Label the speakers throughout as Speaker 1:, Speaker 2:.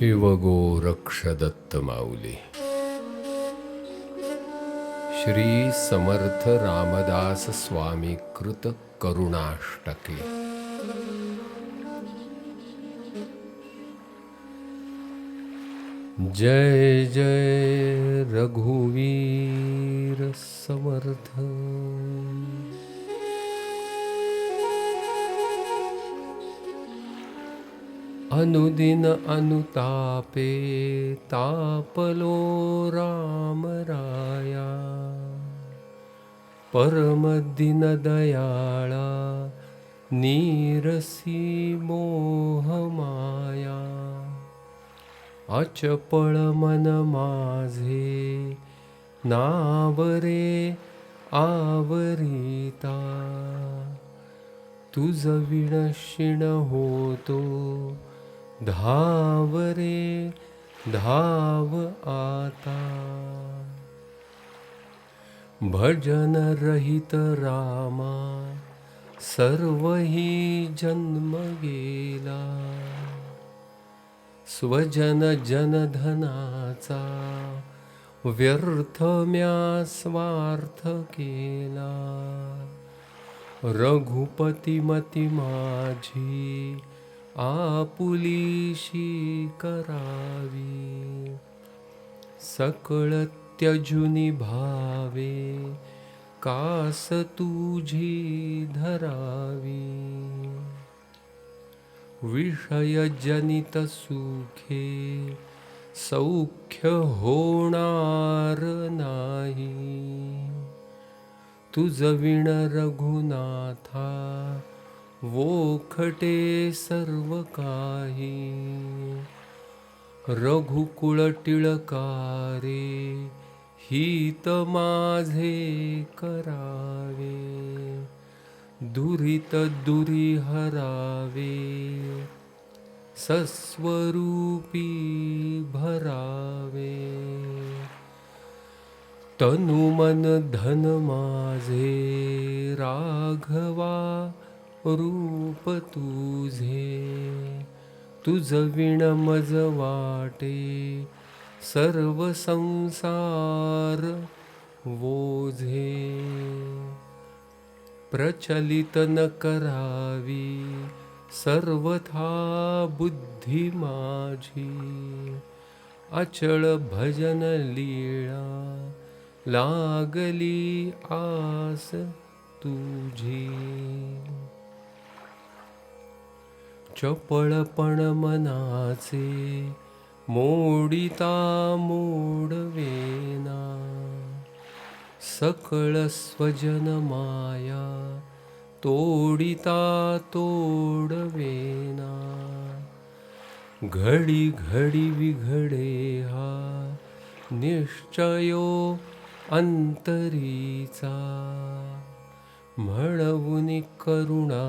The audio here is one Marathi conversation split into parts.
Speaker 1: शिवगोरक्ष दत्त माऊली श्री समर्थ रामदास स्वामी कृत करुणाष्टके। जय जय रघुवीर समर्थ अनुदिन अनुतापे तापलो राम राया। दयाळा नीरसी मोहमाया अचपळ मन माझे नावरे आवरिता। तुझ विणशिण होतो धाव रे धाव आता। भजन रहित रामा सर्वही जन्म गेला। स्वजन जनधनाचा व्यर्थ म्या स्वार्थ केला। रघुपती मती माझी आपुलीशी करावी. सकळ त्यजुनी भावे कास तुझी धरावी. विषय जनित सुखे सौख्य होणार नाही. तुझ विण रघुनाथा वोखटे सर्व काही. रघुकुळ टिळकारे हित माझे करावे. दुरित दुरी हरावे सस्वरूपी भरावे. तनु मन धन माझे राघवा रूप तुझे तुझ विण मज वाटे सर्व संसार वोझे प्रचलित न करावी सर्वथा बुद्धी माझी. अचळ भजन लीळा लागली आस तुझी. चपळपण मनाचे मोडिता मोडवेना सकळ स्वजन माया तोडिता तोडवेना घडी घडी विघडे हा निश्चयो अंतरीचा. म्हणून करुणा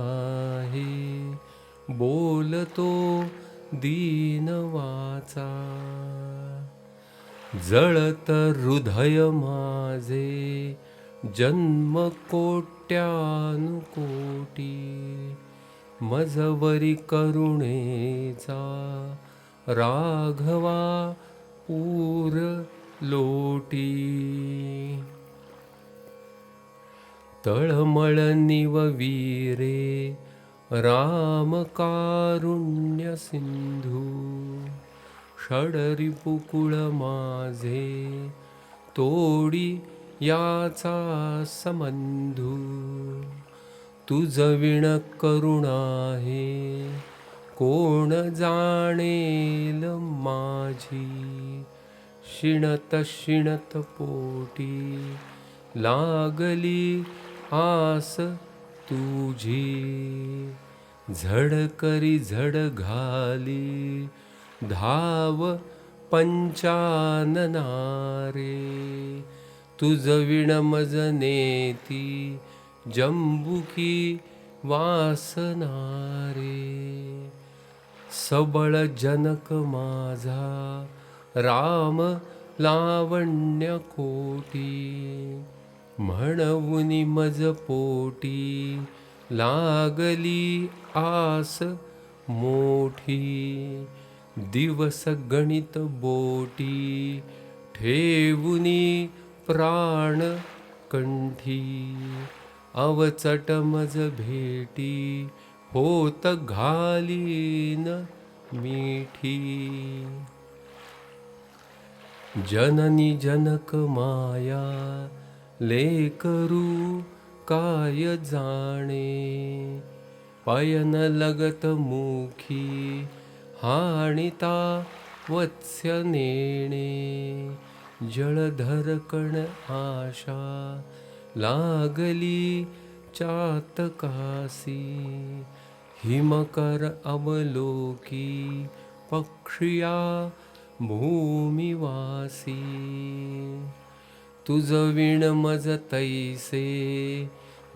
Speaker 1: हे बोलतो दीन वाचा. जळत हृदय माझे जन्म कोट्यानुकोटी. मजवरी करुणेचा राघवा पूर लोटी. तळमळ निव राम कारुण्य सिंधू षडरिपुकुळ माझे तोडी याचा समंधू तुझ विण करुणा हे कोण जाणेल माझी? शिणत शिणत पोटी लागली आस तुझी झड करी झड घाली धाव पंचाननारे. तुझ विण मज नेती जंबुकी वासनारे. सबळ जनक माझा राम लावण्य कोटी म्हणून मज पोटी लागली आस मोठी. दिवस गणित बोटी ठेवुनी प्राण कंठी. अवचट मज भेटी होत घालीन मिठी. जननी जनक माया लेकरू काय जाणे? पयन लगत मुखी हाणिता वत्स्य नेणे. जळधरकण आशा लागली चातकासी हिमकर अवलोकी पक्षिया भूमिवासी. तुझ विण मज तैसे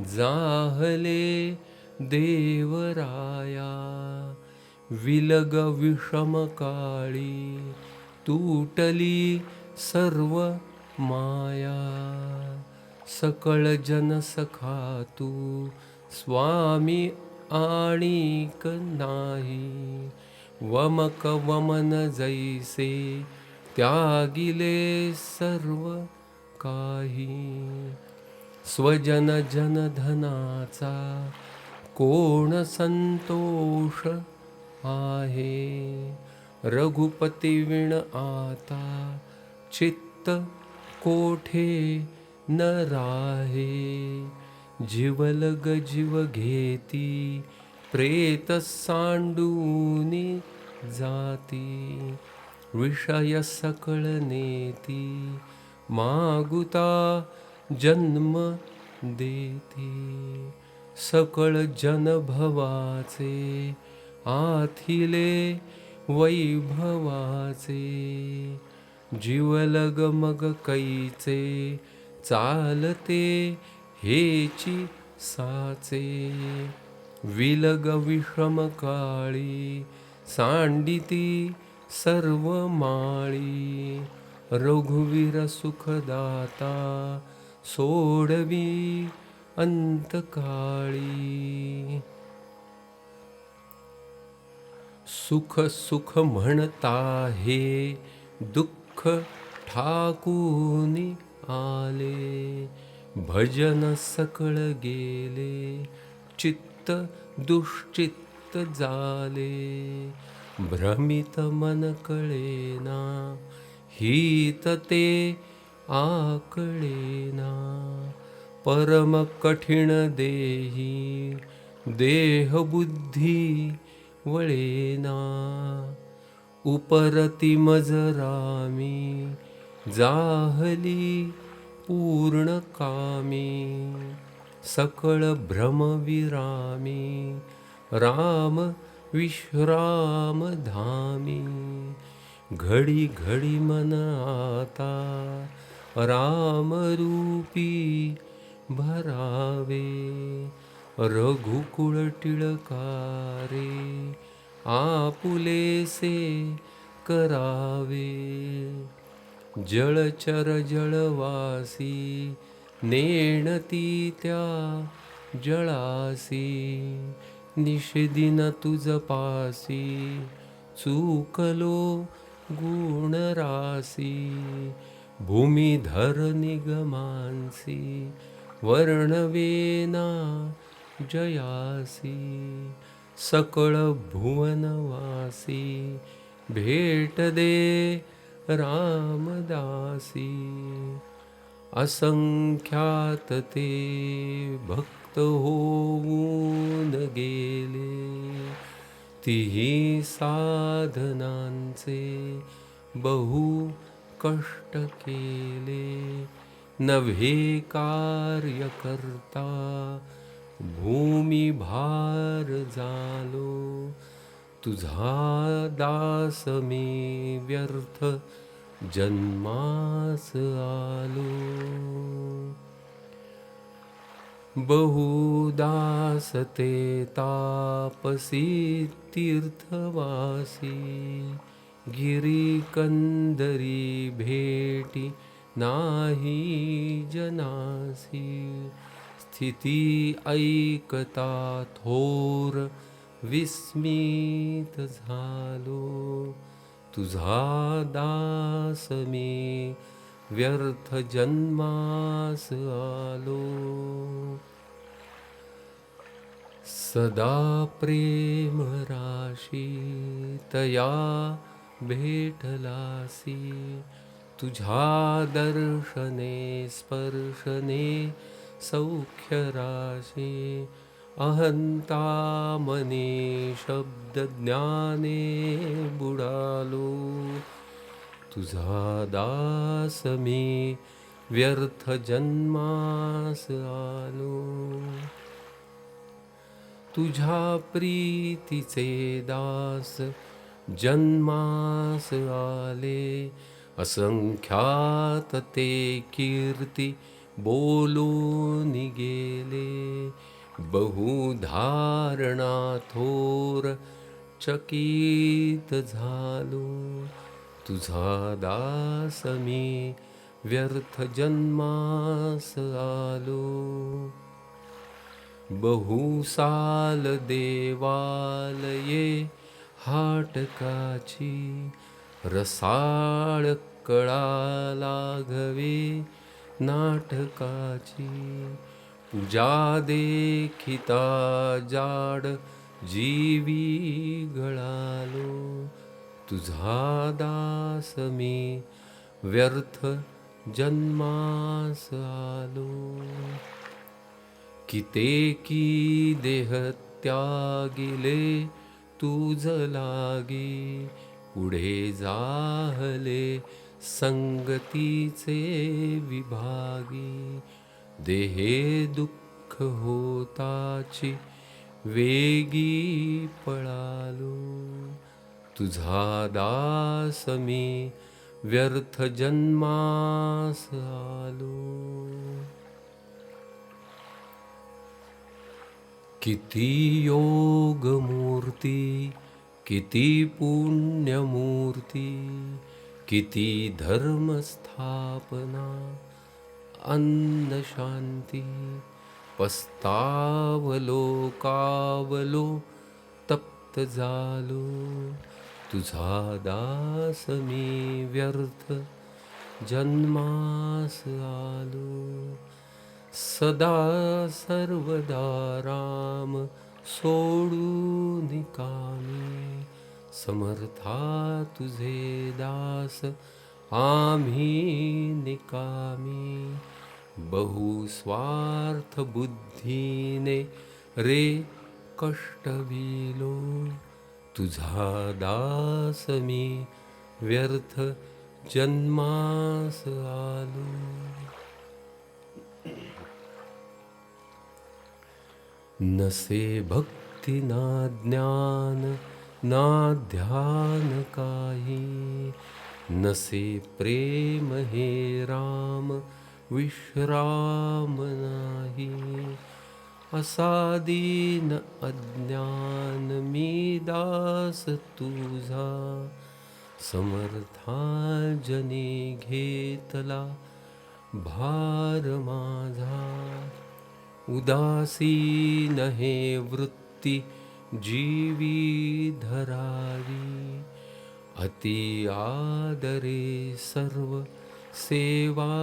Speaker 1: जाहले देवराया. विलग विषम काळी तुटली सर्व माया. सकळ जन सखा तू स्वामी आणिक नाही. वमक वमन जैसे त्यागिले सर्व काही. स्वजन जनधनाचा कोण संतोष आहे? रघुपती विण आता चित्त कोठे न राहे? जीवलग जीव घेती प्रेत सांडूनी जाती. विषय सकळ नेती मागुता जन्म देती. सकळ जनभवाचे आथिले वैभवाचे. जीवलग मग कैचे चालते हेची साचे. विलग विषम काळी सांडिती सर्व माळी. रघुवीर सुखदाता सोडवी अंतकाळी. सुख सुख म्हणता हे दुःख ठाकूनी आले भजन सकळ गेले चित्त दुश्चित्त झाले भ्रमित मन कळेना हित ते आकळेना परम कठीण देही देह बुद्धी वळेना. उपरती मजरामी जाहली पूर्ण कामी. सकळ भ्रमविरामी राम विश्राम धामी. घडी घडी मन आता रामरूपी भरावे रघुकुळ टिळकारे आपुलेसे करावे. जळचर जळवासी नेणती त्या जळासी निषेदिन तुझ पासी चुकलो गुणरासी भूमिधर निगमांसी वर्णवेना जयासी सकळ भुवनवासी भेट दे रामदासी। असंख्यात ते भक्त होऊन गेले। तिही साधनांचे बहु कष्ट केले. नव्हे कार्य करता भूमी भार झालो तुझा दास मी व्यर्थ जन्मास आलो. बहुदास ते तापसी तीर्थवासी गिरिकंदरी भेटी नाही जनासी स्थिती ऐकता थोर विस्मित झालो तुझा दास मी व्यर्थ जन्मास आलो. सदा प्रेम राशी तया भेटलासी. तुझ्या दर्शने स्पर्शने सौख्य राशी. अहंता मने शब्द ज्ञाने बुडालो. तुझा दास मी व्यर्थ जन्मास आलो. तुझ्या प्रीतीचे दास जन्मास आले. असंख्यात ते कीर्ती बोलून गेले. बहुधारणा थोर चकित झालो. तुझा दास मी व्यर्थ जन्मास आलो. बहुसाल देवालये हाटकाची रसाळ कळा लागवे नाटकाची. पूजा देखिता जाड जीवी गळालो. तुझा दास मी व्यर्थ जन्मास आलो. कितेकी देह त्यागिले तुझ लागी पुढे जाहले संगतीचे विभागी. देहे दुःख होताची वेगी पळालो. तुझा दास मी व्यर्थ जन्मास आलो. किती योग मूर्ती किती पुण्यमूर्ती किती धर्मस्थापना अन्न शांती पस्तावलो कावलो तप्त झालो. तुझा दास मी व्यर्थ जन्मास आलो. सदा सर्वदा राम सोडू निकामी समर्था तुझे दास आम्ही निकामी. बहुस्वार्थ बुद्धीने रे कष्टविलो तुझा दास मी व्यर्थ जन्मास आलो. नसे भक्ती ना ज्ञान ना ध्यान काही नसे प्रेम हे राम विश्राम नाही. असादीन अज्ञान मी दास तुझा समर्था जनी घेतला भार माझा. उदासीन हे वृत्ती जीवी धरावी. अति आदरे सर्व सेवा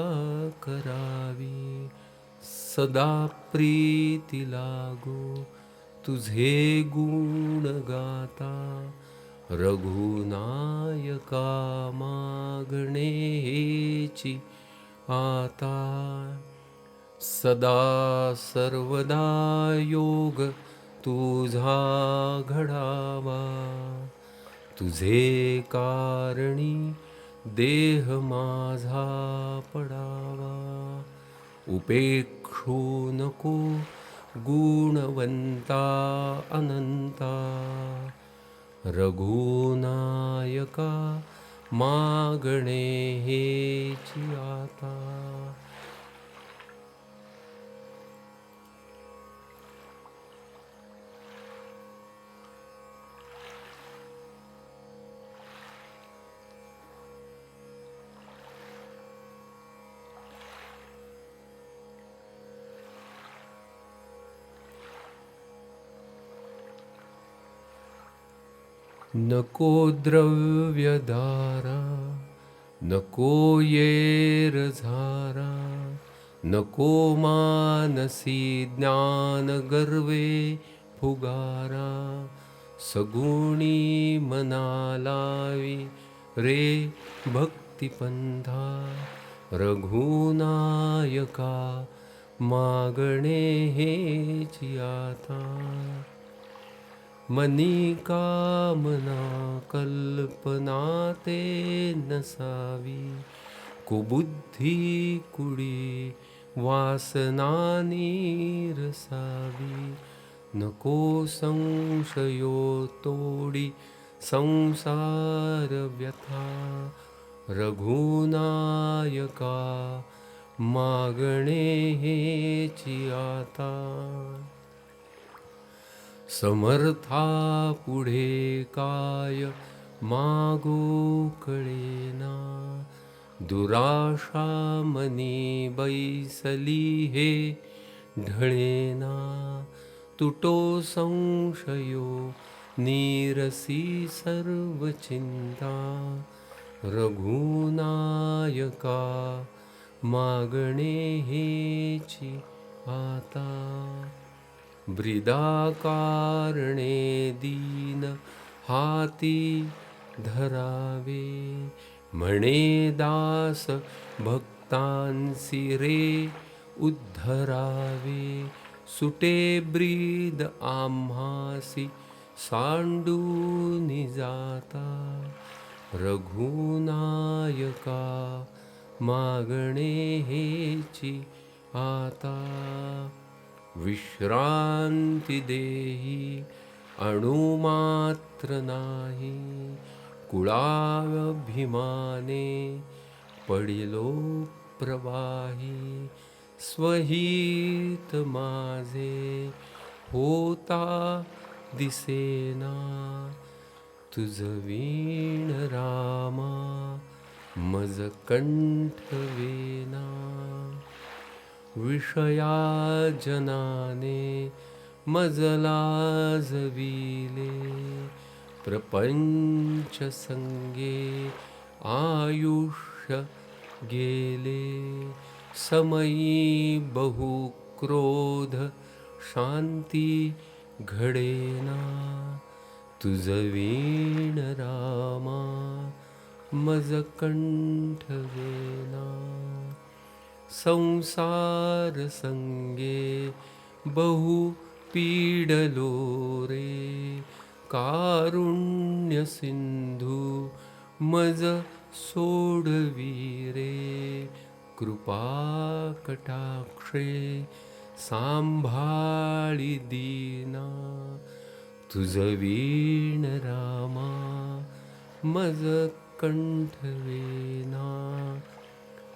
Speaker 1: करावी. सदा प्रीती लागो तुझे गुण गाता रघुनायका मागणेची आता. सदा सर्वदा योग तुझा घडावा तुझे कारणी देह माझा पडावा. उपेक्षू नको गुणवंता अनंता। रघुनायका मागणे हेची आता। नको द्रव्यदारा नको येर झारा नको मानसी ज्ञान गर्वे फुगारा सगुणी मनालावी रे भक्तिपंथा रघुनायका मागणे हेची आता. मनी कामना कल्पना ते नसावी. कुबुद्धी कुडी वासनानी रसावी नको संशयो तोडी संसार व्यथा. रघुनायका मागणे हेची आता. समर्था पुढे काय? मागो कळेना. दुराशा मनी बैसली हे ढळेना. तुटो संशयो नीरसी सर्व चिंता रघुनायका मागणे हेची आता. ब्रिदाकारणे दीन हाती धरावे. म्हणे दास भक्तांसी रे उद्धरावे. सुटे ब्रीद आम्हासी सांडूनि जाता रघुनायका मागणे हेची आता. विश्रांती देही अणुमात्र नाही कुळाभिमाने पडिलो प्रवाही स्वहित माझे होता दिसेना तुझ वीण रामा मज कंठवेना विषया जनाने मजला जविले प्रपंच संगे आयुष्य गेले. समयी बहु क्रोध शांती घडेना. तुझ वीण रामा मज संसार संगे बहु पीडलो रे। कारुण्य सिंधू मज सोडवी रे। कृपा कटाक्षे सांभाळी दीना। तुझ वीण रामा मज कंठवेना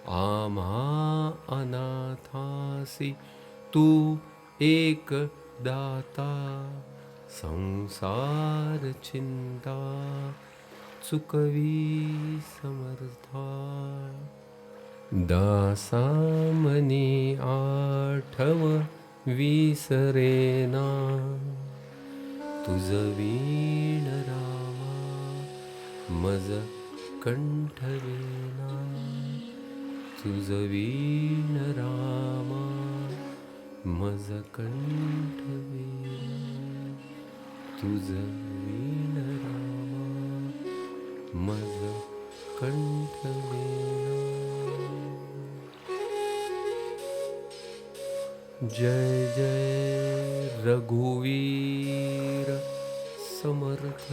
Speaker 1: आम्हा अनाथासी तू एक दाता संसार चिंता चुकवी समर्था दासामनी आठव विसरेना तुझ वीण रामा मज कंठवी सुजवीन वीण रामा मज कंठवेना तुझ वीण रामा मज कंठवेना जय जय रघुवीर समर्थ।